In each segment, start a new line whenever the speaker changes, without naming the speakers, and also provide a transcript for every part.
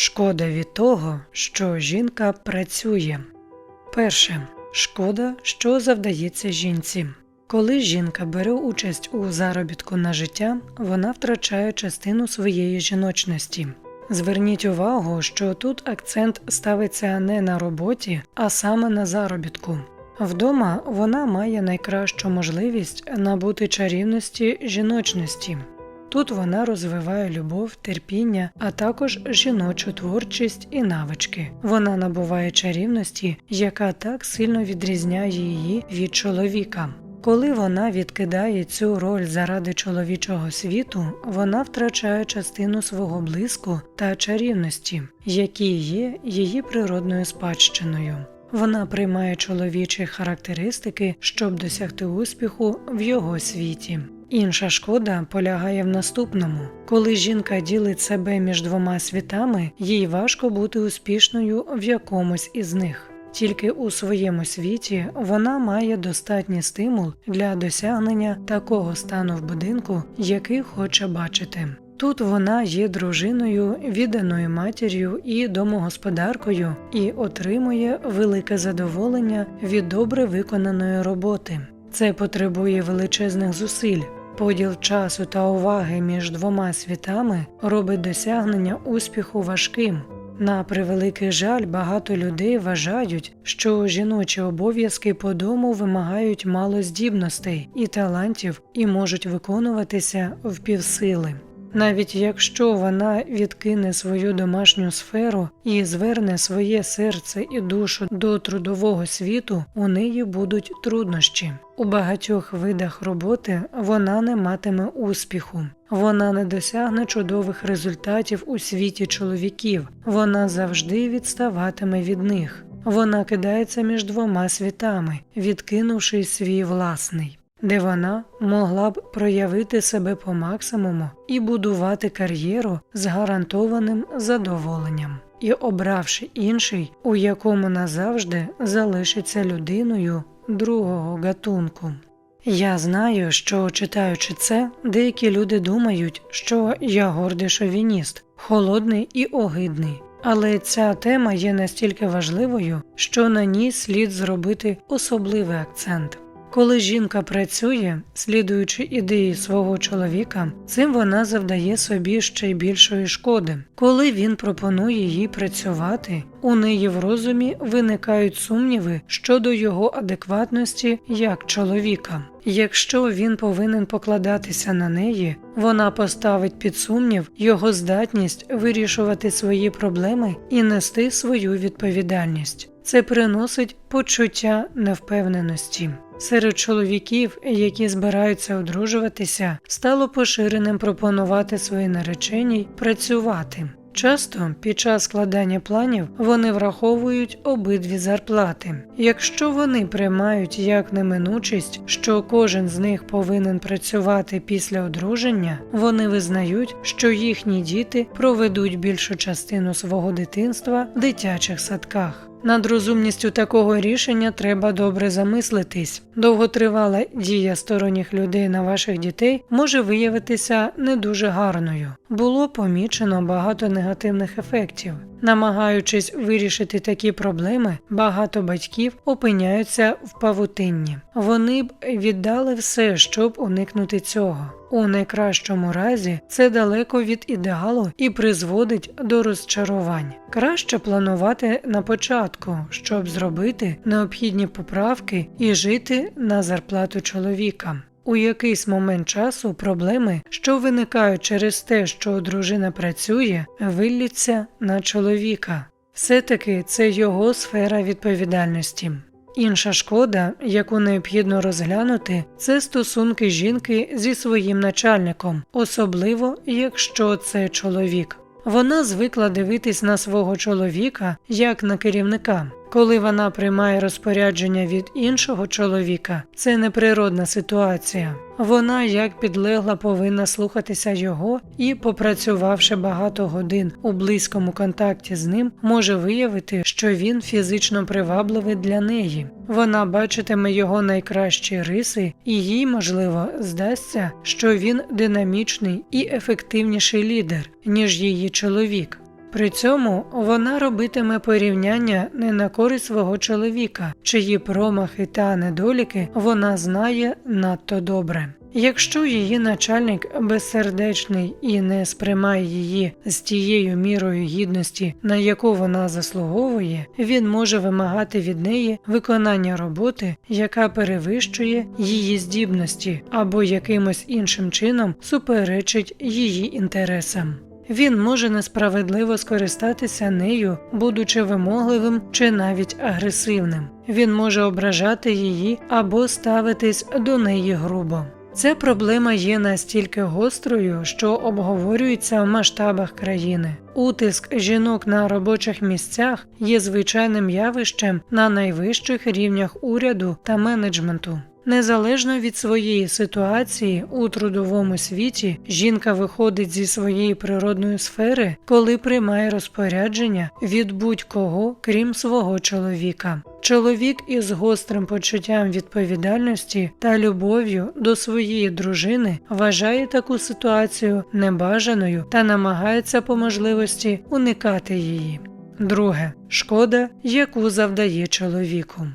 Шкода від того, що жінка працює. Перше. Шкода, що завдається жінці. Коли жінка бере участь у заробітку на життя, вона втрачає частину своєї жіночності. Зверніть увагу, що тут акцент ставиться не на роботі, а саме на заробітку. Вдома вона має найкращу можливість набути чарівності жіночності. Тут вона розвиває любов, терпіння, а також жіночу творчість і навички. Вона набуває чарівності, яка так сильно відрізняє її від чоловіка. Коли вона відкидає цю роль заради чоловічого світу, вона втрачає частину свого блиску та чарівності, які є її природною спадщиною. Вона приймає чоловічі характеристики, щоб досягти успіху в його світі. Інша шкода полягає в наступному: коли жінка ділить себе між двома світами, їй важко бути успішною в якомусь із них. Тільки у своєму світі вона має достатній стимул для досягнення такого стану в будинку, який хоче бачити. Тут вона є дружиною, відданою матір'ю і домогосподаркою і отримує велике задоволення від добре виконаної роботи. Це потребує величезних зусиль. Поділ часу та уваги між двома світами робить досягнення успіху важким. На превеликий жаль, багато людей вважають, що жіночі обов'язки по дому вимагають мало здібностей і талантів і можуть виконуватися в півсили. Навіть якщо вона відкине свою домашню сферу і зверне своє серце і душу до трудового світу, у неї будуть труднощі. У багатьох видах роботи вона не матиме успіху, вона не досягне чудових результатів у світі чоловіків, вона завжди відставатиме від них. Вона кидається між двома світами, відкинувши свій власний де вона могла б проявити себе по максимуму і будувати кар'єру з гарантованим задоволенням, і обравши інший, у якому назавжди залишиться людиною другого гатунку. Я знаю, що читаючи це, деякі люди думають, що я гордий шовініст, холодний і огидний. Але ця тема є настільки важливою, що на ній слід зробити особливий акцент. Коли жінка працює, слідуючи ідеї свого чоловіка, цим вона завдає собі ще й більшої шкоди. Коли він пропонує їй працювати, у неї в розумі виникають сумніви щодо його адекватності як чоловіка. Якщо він повинен покладатися на неї, вона поставить під сумнів його здатність вирішувати свої проблеми і нести свою відповідальність. Це приносить почуття невпевненості. Серед чоловіків, які збираються одружуватися, стало поширеним пропонувати своїй нареченій працювати. Часто під час складання планів вони враховують обидві зарплати. Якщо вони приймають як неминучість, що кожен з них повинен працювати після одруження, вони визнають, що їхні діти проведуть більшу частину свого дитинства в дитячих садках. Над розумністю такого рішення треба добре замислитись. Довготривала дія сторонніх людей на ваших дітей може виявитися не дуже гарною. Було помічено багато негативних ефектів. Намагаючись вирішити такі проблеми, багато батьків опиняються в павутинні. Вони б віддали все, щоб уникнути цього. У найкращому разі це далеко від ідеалу і призводить до розчарувань. Краще планувати на початку, щоб зробити необхідні поправки і жити на зарплату чоловіка. У якийсь момент часу проблеми, що виникають через те, що дружина працює, виллються на чоловіка. Все-таки це його сфера відповідальності. Інша шкода, яку необхідно розглянути, це стосунки жінки зі своїм начальником, особливо якщо це чоловік. Вона звикла дивитись на свого чоловіка як на керівника. Коли вона приймає розпорядження від іншого чоловіка, це неприродна ситуація. Вона, як підлегла, повинна слухатися його і, попрацювавши багато годин у близькому контакті з ним, може виявити, що він фізично привабливий для неї. Вона бачитиме його найкращі риси, і їй, можливо, здасться, що він динамічний і ефективніший лідер, ніж її чоловік. При цьому вона робитиме порівняння не на користь свого чоловіка, чиї промахи та недоліки вона знає надто добре. Якщо її начальник безсердечний і не сприймає її з тією мірою гідності, на яку вона заслуговує, він може вимагати від неї виконання роботи, яка перевищує її здібності або якимось іншим чином суперечить її інтересам. Він може несправедливо скористатися нею, будучи вимогливим чи навіть агресивним. Він може ображати її або ставитись до неї грубо. Ця проблема є настільки гострою, що обговорюється в масштабах країни. Утиск жінок на робочих місцях є звичайним явищем на найвищих рівнях уряду та менеджменту. Незалежно від своєї ситуації у трудовому світі, жінка виходить зі своєї природної сфери, коли приймає розпорядження від будь-кого, крім свого чоловіка. Чоловік із гострим почуттям відповідальності та любов'ю до своєї дружини вважає таку ситуацію небажаною та намагається по можливості уникати її. Друге шкода, яку завдає чоловіку.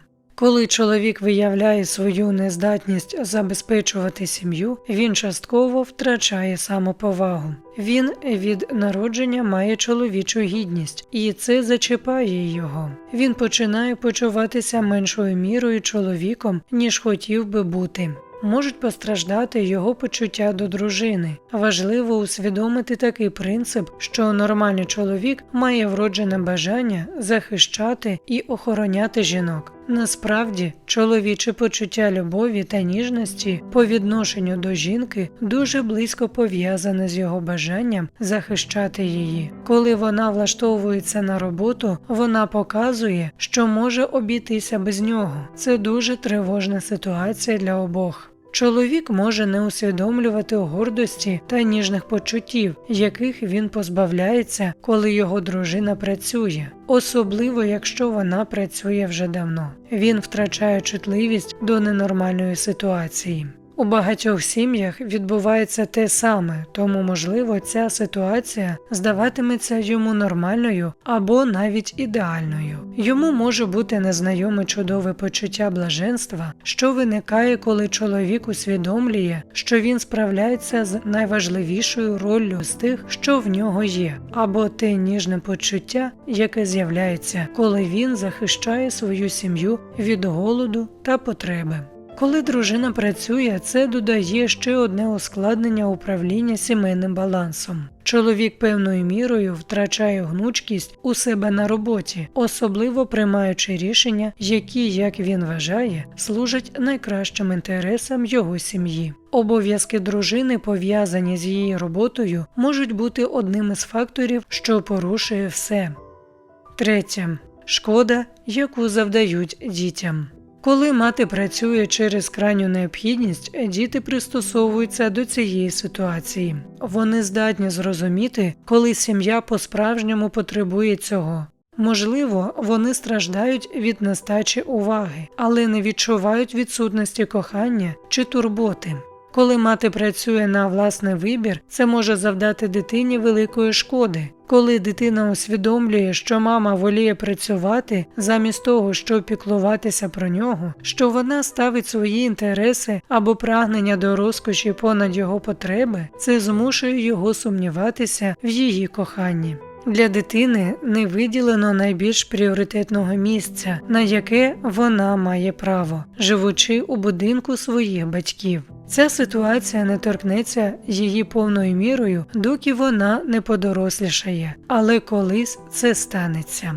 Коли чоловік виявляє свою нездатність забезпечувати сім'ю, він частково втрачає самоповагу. Він від народження має чоловічу гідність, і це зачіпає його. Він починає почуватися меншою мірою чоловіком, ніж хотів би бути. Можуть постраждати його почуття до дружини. Важливо усвідомити такий принцип, що нормальний чоловік має вроджене бажання захищати і охороняти жінок. Насправді, чоловіче почуття любові та ніжності по відношенню до жінки дуже близько пов'язане з його бажанням захищати її. Коли вона влаштовується на роботу, вона показує, що може обійтися без нього. Це дуже тривожна ситуація для обох. Чоловік може не усвідомлювати гордості та ніжних почуттів, яких він позбавляється, коли його дружина працює, особливо якщо вона працює вже давно. Він втрачає чутливість до ненормальної ситуації. У багатьох сім'ях відбувається те саме, тому, можливо, ця ситуація здаватиметься йому нормальною або навіть ідеальною. Йому може бути незнайоме чудове почуття блаженства, що виникає, коли чоловік усвідомлює, що він справляється з найважливішою роллю з тих, що в нього є, або те ніжне почуття, яке з'являється, коли він захищає свою сім'ю від голоду та потреби. Коли дружина працює, це додає ще одне ускладнення управління сімейним балансом. Чоловік певною мірою втрачає гнучкість у себе на роботі, особливо приймаючи рішення, які, як він вважає, служать найкращим інтересам його сім'ї. Обов'язки дружини, пов'язані з її роботою, можуть бути одним із факторів, що порушує все. Третє шкода, яку завдають дітям. Коли мати працює через крайню необхідність, діти пристосовуються до цієї ситуації. Вони здатні зрозуміти, коли сім'я по-справжньому потребує цього. Можливо, вони страждають від нестачі уваги, але не відчувають відсутності кохання чи турботи. Коли мати працює на власний вибір, це може завдати дитині великої шкоди. Коли дитина усвідомлює, що мама воліє працювати замість того, щоб піклуватися про нього, що вона ставить свої інтереси або прагнення до розкоші понад його потреби, це змушує його сумніватися в її коханні. Для дитини не виділено найбільш пріоритетного місця, на яке вона має право, живучи у будинку своїх батьків. Ця ситуація не торкнеться її повною мірою, доки вона не подорослішає, але колись це станеться.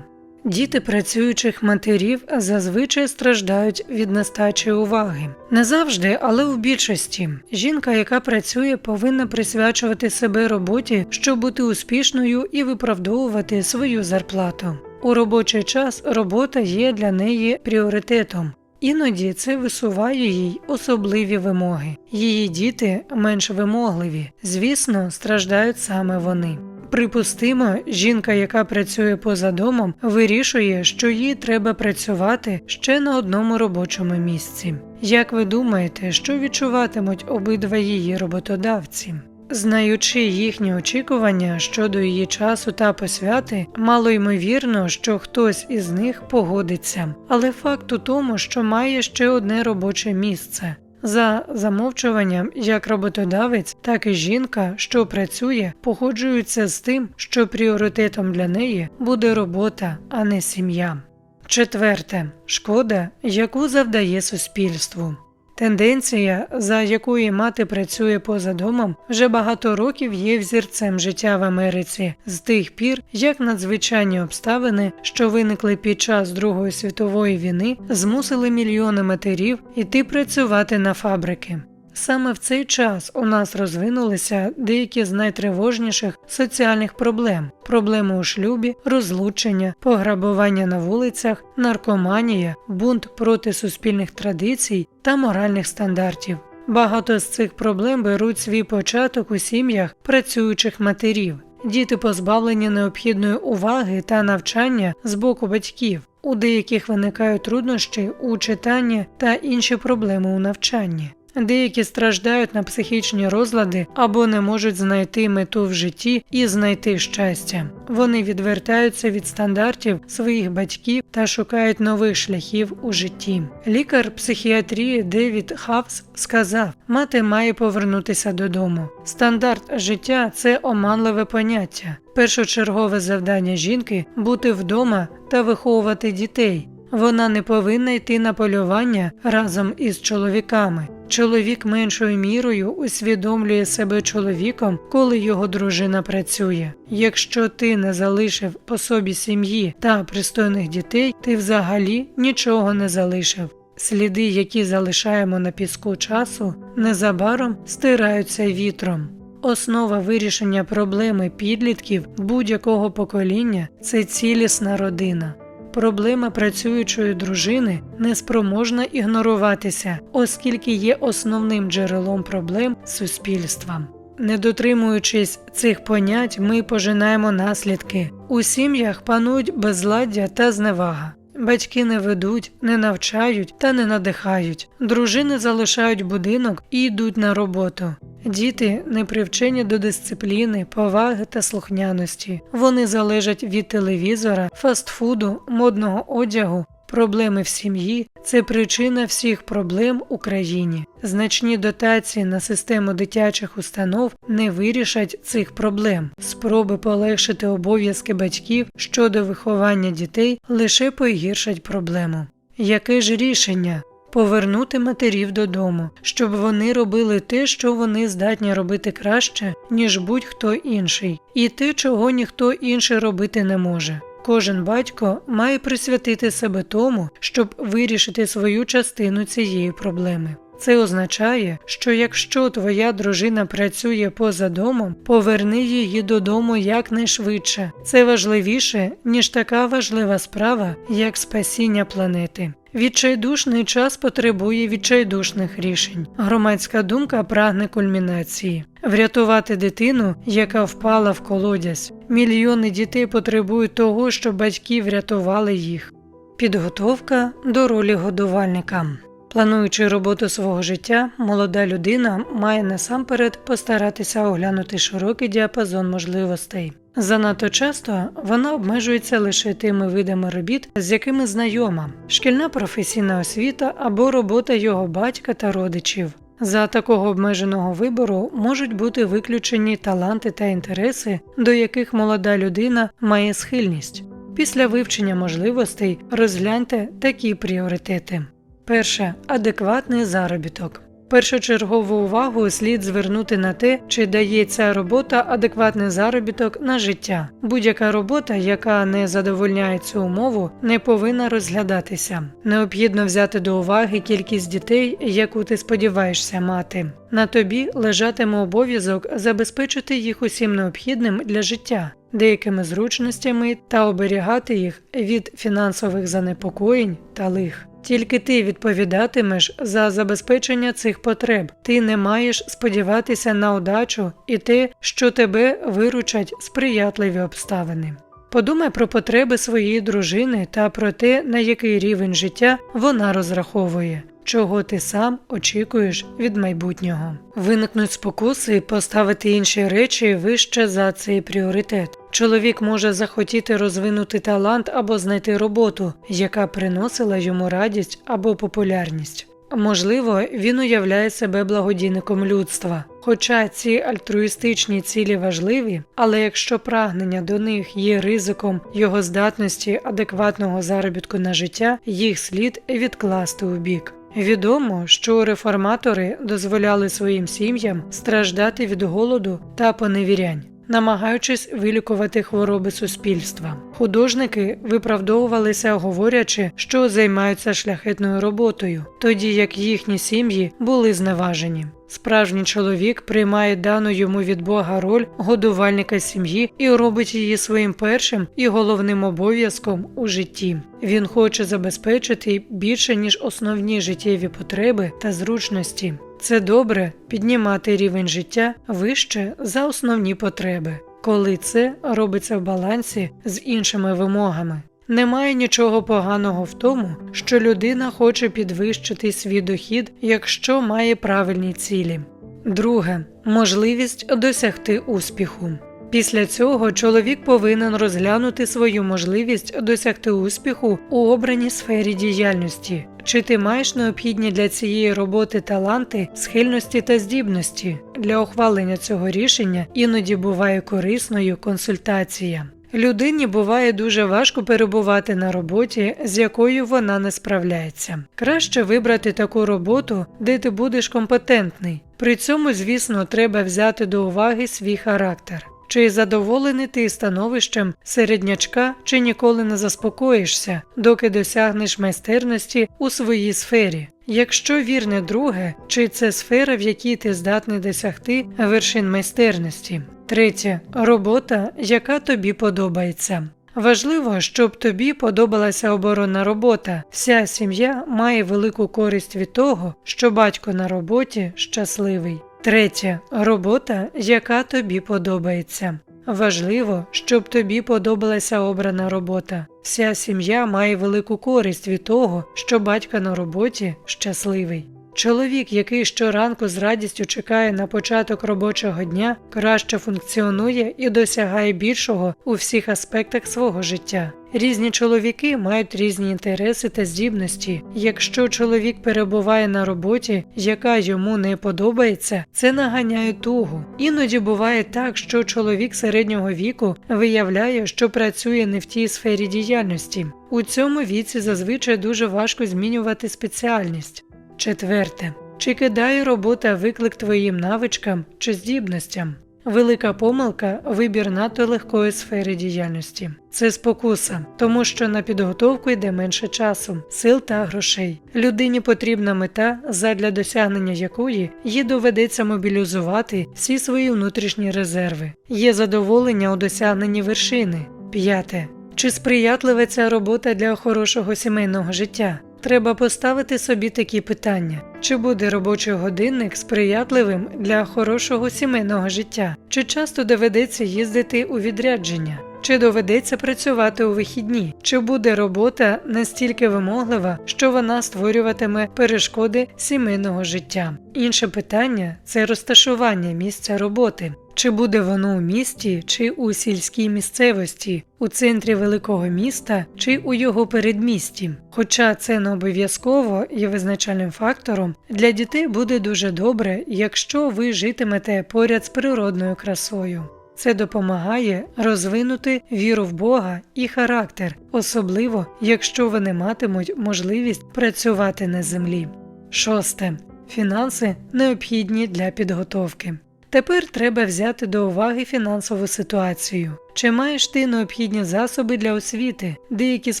Діти працюючих матерів зазвичай страждають від нестачі уваги. Не завжди, але в більшості. Жінка, яка працює, повинна присвячувати себе роботі, щоб бути успішною і виправдовувати свою зарплату. У робочий час робота є для неї пріоритетом. Іноді це висуває їй особливі вимоги. Її діти менш вимогливі, звісно, страждають саме вони. Припустимо, жінка, яка працює поза домом, вирішує, що їй треба працювати ще на одному робочому місці. Як ви думаєте, що відчуватимуть обидва її роботодавці? Знаючи їхні очікування щодо її часу та посвяти, мало ймовірно, що хтось із них погодиться. Але факт у тому, що має ще одне робоче місце. За замовчуванням, як роботодавець, так і жінка, що працює, погоджуються з тим, що пріоритетом для неї буде робота, а не сім'я. Четверте шкода, яку завдає суспільству. Тенденція, за якою мати працює поза домом, вже багато років є взірцем життя в Америці з тих пір, як надзвичайні обставини, що виникли під час Другої світової війни, змусили мільйони матерів іти працювати на фабрики. Саме в цей час у нас розвинулися деякі з найтривожніших соціальних проблем: проблеми у шлюбі, розлучення, пограбування на вулицях, наркоманія, бунт проти суспільних традицій та моральних стандартів. Багато з цих проблем беруть свій початок у сім'ях працюючих матерів. Діти позбавлені необхідної уваги та навчання з боку батьків. У деяких виникають труднощі у читанні та інші проблеми у навчанні. Деякі страждають на психічні розлади або не можуть знайти мету в житті і знайти щастя. Вони відвертаються від стандартів своїх батьків та шукають нових шляхів у житті. Лікар психіатрії Девід Хавс сказав: мати має повернутися додому. Стандарт життя це оманливе поняття. Першочергове завдання жінки бути вдома та виховувати дітей. Вона не повинна йти на полювання разом із чоловіками. Чоловік меншою мірою усвідомлює себе чоловіком, коли його дружина працює. Якщо ти не залишив по собі сім'ї та пристойних дітей, ти взагалі нічого не залишив. Сліди, які залишаємо на піску часу, незабаром стираються вітром. Основа вирішення проблеми підлітків будь-якого покоління це цілісна родина. Проблема працюючої дружини неспроможна ігноруватися, оскільки є основним джерелом проблем суспільства. Не дотримуючись цих понять, ми пожинаємо наслідки. У сім'ях панують безладдя та зневага. Батьки не ведуть, не навчають та не надихають. Дружини залишають будинок і йдуть на роботу. Діти не привчені до дисципліни, поваги та слухняності. Вони залежать від телевізора, фастфуду, модного одягу. Проблеми в сім'ї це причина всіх проблем у країні. Значні дотації на систему дитячих установ не вирішать цих проблем. Спроби полегшити обов'язки батьків щодо виховання дітей лише погіршать проблему. Яке ж рішення? Повернути матерів додому, щоб вони робили те, що вони здатні робити краще, ніж будь-хто інший, і те, чого ніхто інший робити не може. Кожен батько має присвятити себе тому, щоб вирішити свою частину цієї проблеми. Це означає, що якщо твоя дружина працює поза домом, поверни її додому якнайшвидше. Це важливіше, ніж така важлива справа, як спасіння планети. Відчайдушний час потребує відчайдушних рішень. Громадська думка прагне кульмінації. Врятувати дитину, яка впала в колодязь. Мільйони дітей потребують того, щоб батьки врятували їх. Підготовка до ролі годувальника. Плануючи роботу свого життя, молода людина має насамперед постаратися оглянути широкий діапазон можливостей. Занадто часто вона обмежується лише тими видами робіт, з якими знайома, шкільна професійна освіта або робота його батька та родичів. За такого обмеженого вибору можуть бути виключені таланти та інтереси, до яких молода людина має схильність. Після вивчення можливостей розгляньте такі пріоритети. Перше адекватний заробіток. Першочергову увагу слід звернути на те, чи дає ця робота адекватний заробіток на життя. Будь-яка робота, яка не задовольняє цю умову, не повинна розглядатися. Необхідно взяти до уваги кількість дітей, яку ти сподіваєшся мати. На тобі лежатиме обов'язок забезпечити їх усім необхідним для життя. Деякими зручностями та оберігати їх від фінансових занепокоєнь та лих. Тільки ти відповідатимеш за забезпечення цих потреб. Ти не маєш сподіватися на удачу і те, що тебе виручать сприятливі обставини. Подумай про потреби своєї дружини та про те, на який рівень життя вона розраховує. чого ти сам очікуєш від майбутнього. Виникнуть спокуси поставити інші речі вище за цей пріоритет. Чоловік може захотіти розвинути талант або знайти роботу, яка приносила йому радість або популярність. Можливо, він уявляє себе благодійником людства. Хоча ці альтруїстичні цілі важливі, але якщо прагнення до них є ризиком його здатності адекватного заробітку на життя, їх слід відкласти у бік. Відомо, що реформатори дозволяли своїм сім'ям страждати від голоду та поневірянь. Намагаючись вилікувати хвороби суспільства, художники виправдовувалися, говорячи, що займаються шляхетною роботою, тоді як їхні сім'ї були зневажені. Справжній чоловік приймає дану йому від Бога роль годувальника сім'ї і робить її своїм першим і головним обов'язком у житті. Він хоче забезпечити більше ніж основні життєві потреби та зручності. Це добре піднімати рівень життя вище за основні потреби, коли це робиться в балансі з іншими вимогами. Немає нічого поганого в тому, що людина хоче підвищити свій дохід, якщо має правильні цілі. Друге можливість досягти успіху. Після цього чоловік повинен розглянути свою можливість досягти успіху у обраній сфері діяльності. Чи ти маєш необхідні для цієї роботи таланти, схильності та здібності? Для ухвалення цього рішення іноді буває корисною консультація. Людині буває дуже важко перебувати на роботі, з якою вона не справляється. Краще вибрати таку роботу, де ти будеш компетентний. При цьому, звісно, треба взяти до уваги свій характер. Чи задоволений ти становищем середнячка, чи ніколи не заспокоїшся, доки досягнеш майстерності у своїй сфері? Якщо вірне друге, чи це сфера, в якій ти здатний досягти вершин майстерності? Третє робота, яка тобі подобається. Важливо, щоб тобі подобалася оборонна робота. Вся сім'я має велику користь від того, що батько на роботі щасливий. Третє робота, яка тобі подобається. Важливо, щоб тобі подобалася обрана робота. Вся сім'я має велику користь від того, що батька на роботі щасливий. Чоловік, який щоранку з радістю чекає на початок робочого дня, краще функціонує і досягає більшого у всіх аспектах свого життя. Різні чоловіки мають різні інтереси та здібності. Якщо чоловік перебуває на роботі, яка йому не подобається, це наганяє тугу. Іноді буває так, що чоловік середнього віку виявляє, що працює не в тій сфері діяльності. У цьому віці зазвичай дуже важко змінювати спеціальність. Четверте. Чи кидає робота виклик твоїм навичкам чи здібностям? Велика помилка вибір надто легкої сфери діяльності. Це спокуса, тому що на підготовку йде менше часу, сил та грошей. Людині потрібна мета, задля досягнення якої їй доведеться мобілізувати всі свої внутрішні резерви. Є задоволення у досягненні вершини. П'яте. Чи сприятлива ця робота для хорошого сімейного життя? Треба поставити собі такі питання: чи буде робочий годинник сприятливим для хорошого сімейного життя, чи часто доведеться їздити у відрядження, чи доведеться працювати у вихідні, чи буде робота настільки вимоглива, що вона створюватиме перешкоди сімейного життя. Інше питання це розташування місця роботи. Чи буде воно у місті, чи у сільській місцевості, у центрі великого міста, чи у його передмісті? Хоча це не обов'язково є визначальним фактором, для дітей буде дуже добре, якщо ви житимете поряд з природною красою. Це допомагає розвинути віру в Бога і характер, особливо якщо вони матимуть можливість працювати на землі. Шосте. Фінанси необхідні для підготовки. Тепер треба взяти до уваги фінансову ситуацію. Чи маєш ти необхідні засоби для освіти? Деякі з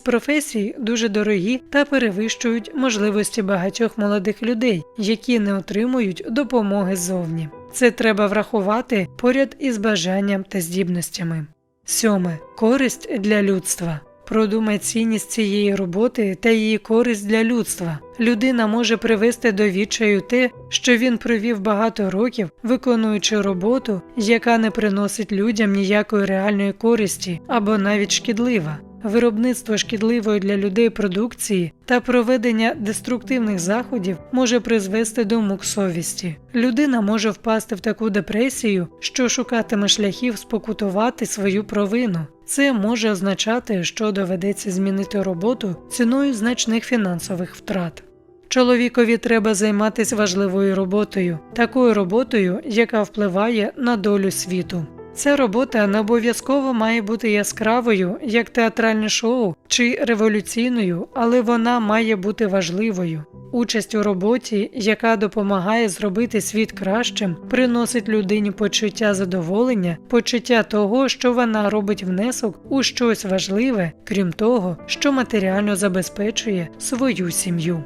професій дуже дорогі та перевищують можливості багатьох молодих людей, які не отримують допомоги ззовні. Це треба врахувати поряд із бажанням та здібностями. Сьоме користь для людства. Продумай цінність цієї роботи та її користь для людства. Людина може привести до відчаю те, що він провів багато років, виконуючи роботу, яка не приносить людям ніякої реальної користі або навіть шкідлива. Виробництво шкідливої для людей продукції та проведення деструктивних заходів може призвести до мук совісті. Людина може впасти в таку депресію, що шукатиме шляхів спокутувати свою провину. Це може означати, що доведеться змінити роботу ціною значних фінансових втрат. Чоловікові треба займатися важливою роботою, такою роботою, яка впливає на долю світу. Ця робота не обов'язково має бути яскравою, як театральне шоу, чи революційною, але вона має бути важливою. Участь у роботі, яка допомагає зробити світ кращим, приносить людині почуття задоволення, почуття того, що вона робить внесок у щось важливе, крім того, що матеріально забезпечує свою сім'ю.